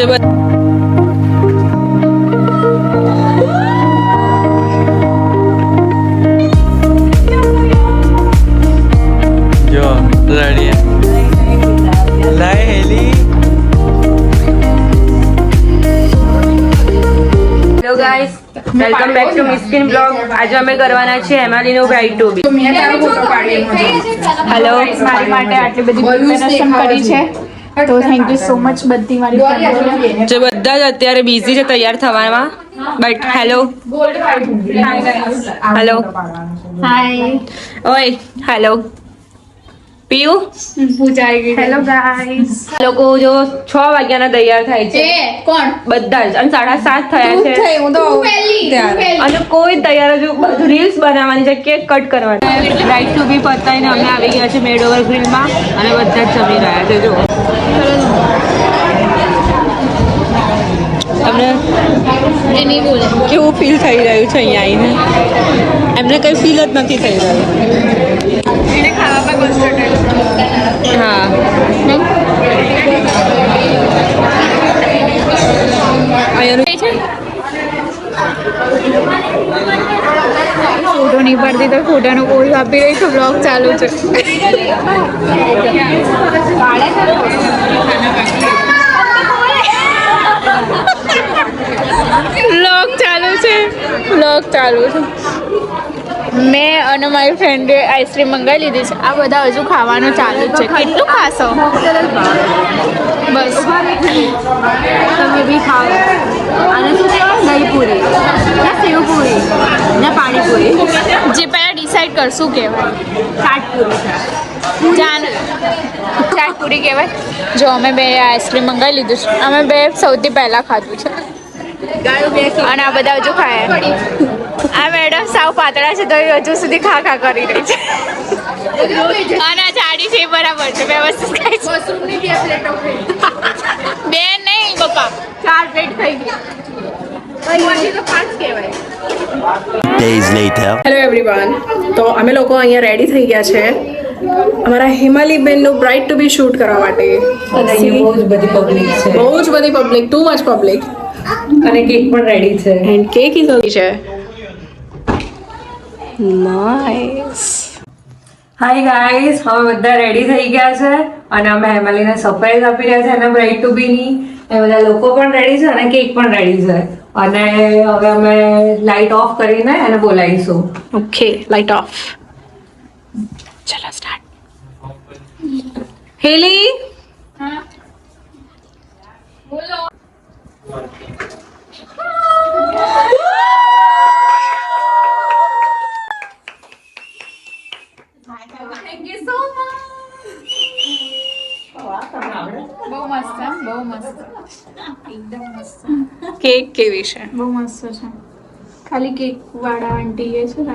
Hello. Guys welcome back to Miskin blog આજે અમે કરવાના છે હેમાલીનો બ્રાઇડ ટુ બી હેલો મારી માટે આટલી બધી પ્રિપેરેશન કરી છે. તો થેન્ક યુ સો મચ બધી મારી જે બધા જ અત્યારે બિઝી છે તૈયાર થવામાં બટ હેલો હેલો હાય ઓય હેલો પિયુ? પૂજાઈ ગઈ. હેલો ગાઈસ લોકો જો છ વાગ્યાના તૈયાર થાય છે. કોણ? બધા જ. અને સાડા સાત થયા છે. હું તો પહેલી અને કોઈ તૈયાર જ બધું રીલ્સ બનાવવાની છે કેક કટ કરવાની. રાઈટ ટુ બી પતાઈને અમે આવી ગયા છે મેડ ઓવર ગ્રીલમાં અને બધા જ જમી રહ્યા છે જો. તમને કેવું ફીલ થઈ રહ્યું છે અહીંયા આવીને? એમને કંઈ ફીલ જ નથી થઈ રહ્યું. હા. ફોટો નહીં પડતી તો ફોટાનો કોઈ આપી રહી છું બ્લોગ ચાલુ છે? બ્લોગ ચાલુ છે. લોક ચાલુ છે. મેં અને મારી ફ્રેન્ડે આઈસ્ક્રીમ મંગાવી લીધી છે. આ બધા હજુ ખાવાનું ચાલુ જ છે. કેટલું ખાશો? બસ. તમે બી ખાઓ. અને શું દહીપુરી ને સેવપુરી ના પાણીપુરી. જે પહેલાં ડિસાઈડ કરશું કહેવાય? ચાટપુરી. છે જાન ચાટ કહેવાય? જો અમે બે આઈસ્ક્રીમ મંગાવી લીધું છે. અમે બે સૌથી પહેલાં ખાધું છે. અને આ બધા હજુ ખાય. આ મેડમ સાવ પાતળા છે તો એ હજુ સુધી ખા ખા કરી રહી છે. અને જાડી છે બરાબર છે વ્યવસ્થિત ખાય છે. બે નહીં પપ્પા. ચાર પ્લેટ ખાઈ ગઈ હેલો એવરીવન તો અમે લોકો અહીંયા રેડી થઈ ગયા છે. અમારા હિમાલી બેનનું બ્રાઇટ ટુ બી શૂટ કરવા માટે. બહુ જ બધી પબ્લિક છે. બહુ જ બધી પબ્લિક ટુ મચ પબ્લિક અને કેક પણ રેડી છે. એન્ડ કેક ઇઝ છે. નાઈસ હાય ગાઈસ હવે બધા રેડી થઈ ગયા છે અને અમે હેમાલીને સરપ્રાઈઝ આપી રહ્યા છે એના બ્રાઇડ ટુ બી ની. એ બધા લોકો પણ રેડી છે અને કેક પણ રેડી છે. અને હવે અમે લાઇટ ઓફ કરીને એને બોલાવીશું. ઓકે લાઇટ ઓફ ચલો સ્ટાર્ટ હેલી હા. મસ્ત છે બહુ મસ્ત એકદમ મસ્ત કેક કેવી છે બહુ મસ્ત છે ખાલી કેક વાળા આંટી એ છે ને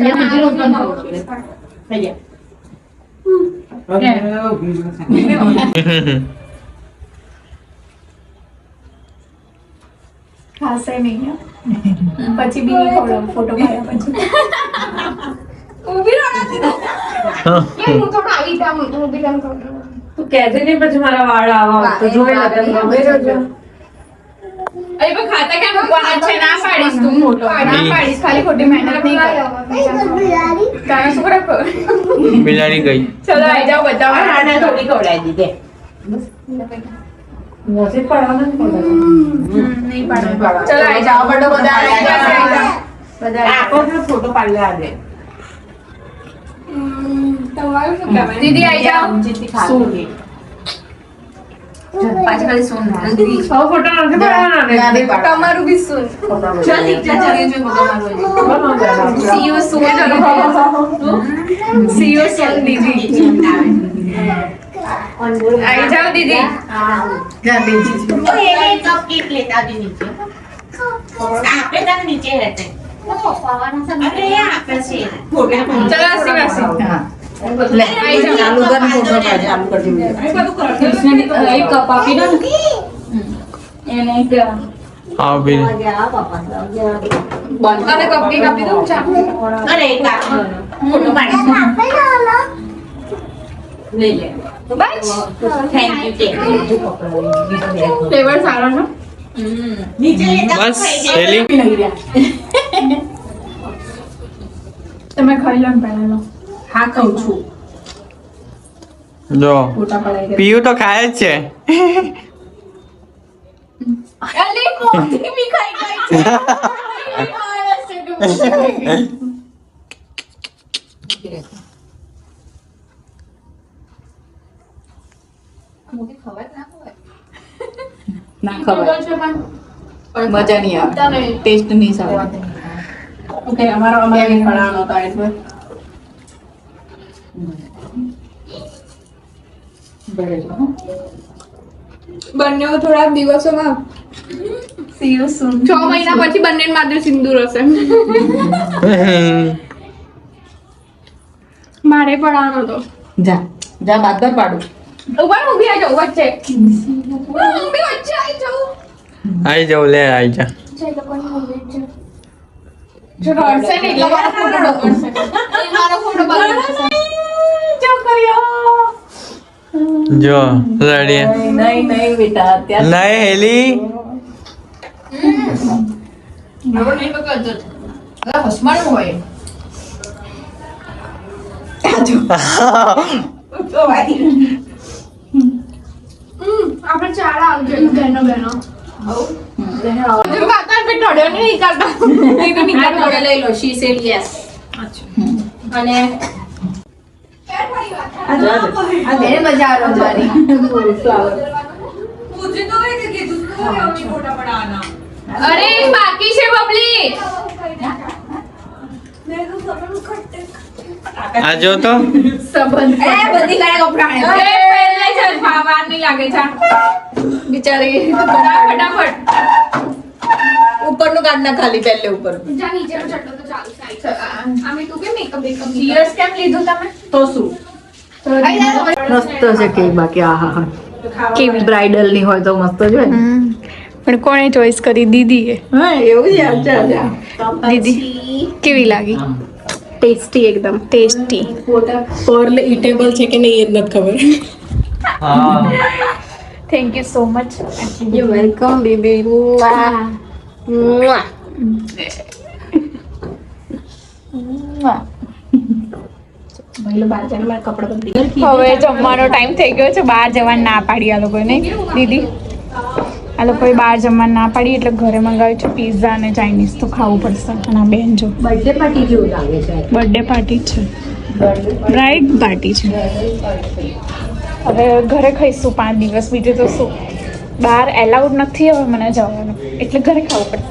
પીવું કર એવું તો આવી રહી છે અંદર ખાશે નહીં હો. પછી બી નહીં ખવડાવું ફોટો પાડ્યા પછી તું કહેજે નહીં પછી મારા વાળ આવા તો જોઈ લે તને ગમે છે જો. અરે પણ ખાતા કેમ મૂકવાના છે ના પાડીશ તું મોટો. ના પાડીશ ખાલી ખોટી મહેનત નહીં કર. તારા શું કરે બિલાડી ગઈ. ચલો આઈ જાઓ થોડી ખવડાવી દીધે. પડવાનું નહીં ચલો બધા જાઓ, આઈ જાઓ. ફોટો પાડી લે દીદી આઈ જાઓ. ફોટો નથી પાડવાના ને. તમારું બી સુન. Soon. See you soon, દીદી. આવી જાઓ દીદી. ચલો હસી હસી એક કપ આપી દો ને હા બિલ અને કપડી કાપી દઉં ચા બસ ફ્લેવર સારો ને બસ હેલી તમે ખાઈ લો ને પહેલા લો હા કહું છું. જો પીયું તો ખાય જ છે. ના ખબર. મજા નહીં આવે. ટેસ્ટ નહીં સારો. ઓકે અમારો અમારે પડાવવાનો હતો એટલે બંને થોડા દિવસોમાં છ મહિના પછી બંને માત્ર સિંદૂર હશે. મારે પણ આનો તો જા જા બાદ બાર પાડું. ઉપર ઊભી આવી જાઉં વચ્ચે. ઊભી વચ્ચે આવી જાઉં આવી જાઉં લે આવી જા. જો રડશે ને એટલે મારો ફોટો બગડશે મારો ફોટો બગડશે જો રેડી નહીં નહીં બેટા અત્યારે નહીં હેલી આપણે ચાર આવજો બહેનો બહેનો જો તો અરે બાકી છે બબલી આ જો તો. સંબંધ એ બધી લાયક પહેલે લાગે છે બિચારી ફટાફટ. ઉપરનું કાઢ ના ખાલી પહેલે ઉપર. જા નીચેનો ચટ્ટો તો ચાલુ થાય. આમે તું કેમ મેકઅપ બેકઅપ સીરિયસ કેમ લીધું તમે? તો શું? મસ્ત છે કેક બાકી આ હા હા કેવી બ્રાઇડલની હોય તો મસ્ત જ હોય ને. પણ કોણે ચોઈસ કરી? દીદીએ. હા એવું જ યાર દીદી કેવી લાગી? ટેસ્ટી એકદમ. ટેસ્ટી પર્લ ઇટેબલ છે કે નહીં એ જ નથી ખબર. Thank you so much you welcome baby હવે જમવાનો ટાઈમ થઈ ગયો છે. બહાર જવાનું ના પાડી આ લોકોને. દીદી આ લોકોએ બહાર જમવાનું ના પાડી એટલે ઘરે મંગાવ્યું છે પીઝા અને ચાઇનીઝ તો ખાવું પડશે. અને આ બેન જો. બર્થડે પાર્ટી જેવું લાગે છે. બર્થડે પાર્ટી છે. બ્રાઇડ પાર્ટી છે. હવે ઘરે ખાઈશું પાંચ દિવસ. બીજું તો શું? બહાર એલાઉડ નથી હવે મને જવાનું. એટલે ઘરે ખાવું પડે.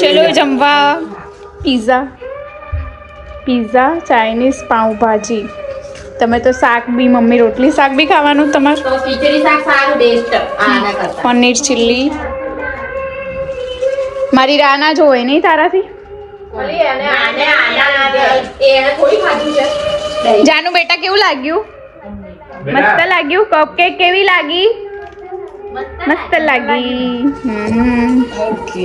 ચલો જમવા. Pizza. Pizza Chinese pav bhaji. તમે તો શાક બી મમ્મી રોટલી શાક બી ખાવાનું તમારે? ખીચડી શાક સારું બેસ્ટ પનીર ચીલ્લી મારી રાના જોવે નહીં તારાથી? જાનુ બેટા કેવું લાગ્યું? મસ્ત લાગ્યું? કપ કેક કેવી લાગી? મસ્ત લાગી. ઓકે